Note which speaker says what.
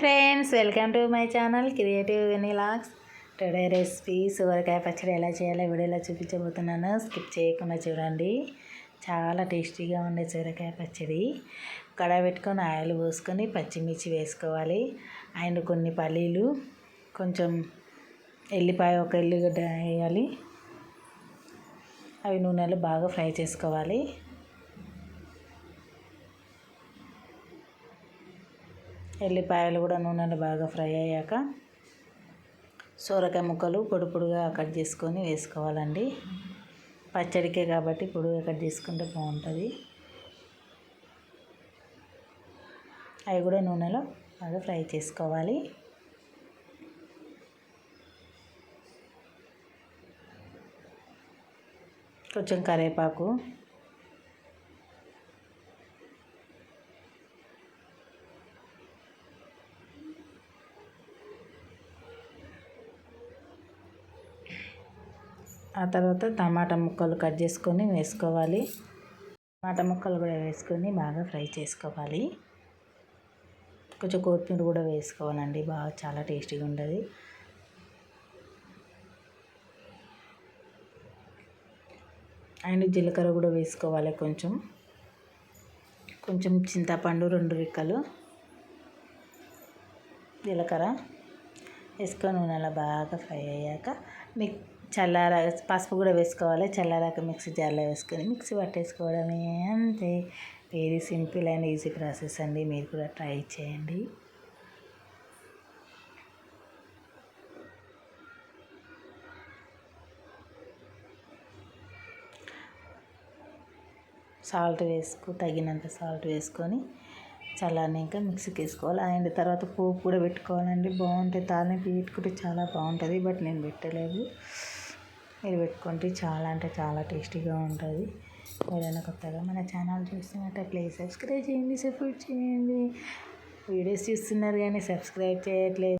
Speaker 1: Friends welcome to my channel creative వెనీలాగ్స్ today recipe సూరకాయ పచ్చడి ఎలా చేయాలో వీడియోలో చూపించబోతున్నాను. స్కిప్ చేయకుండా చూడండి. చాలా టేస్టీగా ఉండే సూరకాయ పచ్చడి. కడాయి పెట్టుకొని ఆయిల్ పోసుకొని పచ్చిమిర్చి వేసుకోవాలి. అండ్ కొన్ని పల్లీలు కొంచెం ఎల్లిపాయ ఒక ఎల్లిగడ్డ వేయాలి. అవి నూనెలో బాగా ఫ్రై చేసుకోవాలి. ఎల్లిపాయలు కూడా నూనెలో బాగా ఫ్రై అయ్యాక సోరకాయ ముక్కలు పొడి పొడిగా కట్ చేసుకొని వేసుకోవాలండి. పచ్చడికే కాబట్టి పొడిగా కట్ చేసుకుంటే బాగుంటుంది. అవి కూడా నూనెలో బాగా ఫ్రై చేసుకోవాలి. కొంచెం కరివేపాకు ఆ తర్వాత టమాటా ముక్కలు కట్ చేసుకొని వేసుకోవాలి. టమాటా ముక్కలు కూడా వేసుకొని బాగా ఫ్రై చేసుకోవాలి. కొంచెం కొత్తిమీర కూడా వేసుకోవాలండి బాగా చాలా టేస్టీగా ఉంటుంది అండ్ జీలకర్ర కూడా వేసుకోవాలి కొంచెం. కొంచెం చింతపండు రెండు రిక్కలు. జీలకర్ర వేసుకొని నూనెలో బాగా ఫ్రై అయ్యాక మీకు చల్లారా పసుపు కూడా వేసుకోవాలి. చల్లారాక మిక్సీ జార్లో వేసుకొని మిక్సీ పట్టేసుకోవడమే అంతే. Very simple and easy process అండి. మీరు కూడా ట్రై చేయండి. సాల్ట్ వేసుకు తగినంత సాల్ట్ వేసుకొని చల్లారినాక మిక్సీకి వేసుకోవాలి. అండ్ తర్వాత పోపు కూడా పెట్టుకోవాలండి. బాగుంటుంది తాలింపు పెట్టుకుంటే చాలా బాగుంటుంది. బట్ నేను పెట్టలేదు. మీరు పెట్టుకుంటే చాలా అంటే చాలా టేస్టీగా ఉంటుంది. ఏదైనా కొత్తగా మన ఛానల్ చూస్తున్నట్టే ప్లీజ్ సబ్స్క్రైబ్ చేయండి సపోర్ట్ చేయండి. వీడియోస్ చూస్తున్నారు కానీ సబ్స్క్రైబ్ చేయట్లేదు.